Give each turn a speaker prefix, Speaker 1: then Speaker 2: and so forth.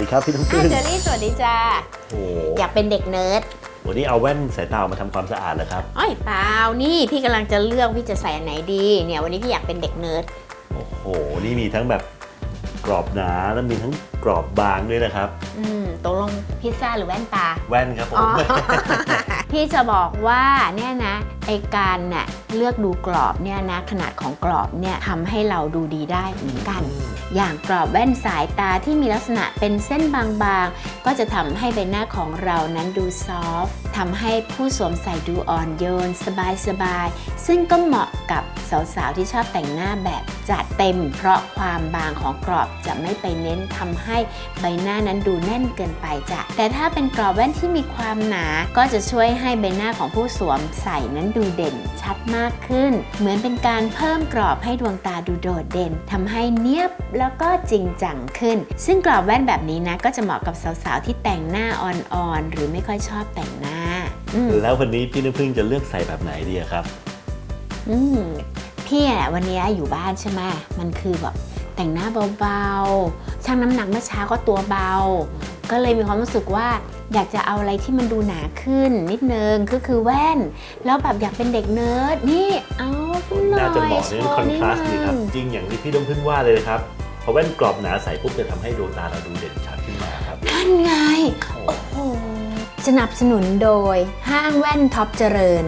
Speaker 1: ดีครับพี่น้ำ
Speaker 2: อะ
Speaker 1: พึ่ง
Speaker 2: เจอรี่สวัสดีจ้า
Speaker 1: โอ้โห
Speaker 2: อยากเป็นเด็กเนิร์ด
Speaker 1: วันนี้เอาแว่นสายตามาทำความสะอาดแล้วครับ
Speaker 2: อ้อยเปล่านี่พี่กำลังจะเลือกพี่จะใส่อันไหนดีเนี่ยวันนี้พี่อยากเป็นเด็กเนิร์ด
Speaker 1: โอ้โหนี่มีทั้งแบบกรอบหนาแล้วมีทั้งกรอบบางด้วยนะครับ
Speaker 2: อืมตกลงพิซซ่าหรือแว่นตา
Speaker 1: แว่นครับผม
Speaker 2: อ๋อ พี่จะบอกว่าเนี่ยนะไอการน่ะเลือกดูกรอบเนี่ยนะขนาดของกรอบเนี่ยทำให้เราดูดีได้เหมือนกัน อย่างกรอบแว่นสายตาที่มีลักษณะเป็นเส้นบางๆ ก็จะทำให้ใบหน้าของเรานั้นดูซอฟต์ทำให้ผู้สวมใส่ดูอ่อนโยน สบายๆ ซึ่งก็เหมาะกับสาวๆที่ชอบแต่งหน้าแบบจัดเต็ม เพราะความบางของกรอบจะไม่ไปเน้นทำให้ใบหน้านั้นดูแน่นเกินไปจ้ะแต่ถ้าเป็นกรอบแว่นที่มีความหนาก็จะช่วยให้ใบหน้าของผู้สวมใส่นั้นดูเด่นชัดมากขึ้น เหมือนเป็นการเพิ่มกรอบให้ดวงตาดูโดดเด่นทำให้เนียบแล้วก็จริงจังขึ้น ซึ่งกรอบแว่นแบบนี้นะ ก็จะเหมาะกับสาวๆที่แต่งหน้าอ่อนๆหรือไม่ค่อยชอบแต่งหน้าอืม
Speaker 1: แล้ววันนี้พี่น้ำพึ่งจะเลือกใส่แบบไหนดีอะครับ
Speaker 2: อืมพี่อะวันนี้อยู่บ้านใช่ไหมมันคือแบบแต่งหน้าเบาๆช่างน้ำหนักเมื่อเช้าก็ตัวเบา ก็เลยมีความรู้สึกว่าอยากจะเอาอะไรที่มันดูหนาขึ้นนิดนึงก็คือแว่น แล้วแบบอยากเป็นเด็กเนิร์ดนี่เอาขึ้นหน่อย
Speaker 1: น่าจะเหมาะในเรื่องคอนทราสต์ดีครับ
Speaker 2: โชว์นิดนึง
Speaker 1: จริงอย่างที่พี่น้ำพึ่งว่าเลยนะครับพอแว่นกรอบหนาใส่ปุ๊บจะทำให้ดวงตาเราดูเด่นชัดขึ้นมาครับ
Speaker 2: นั่นไง โอ้โห สนับสนุนโดยห้างแว่นท็อปเจริญ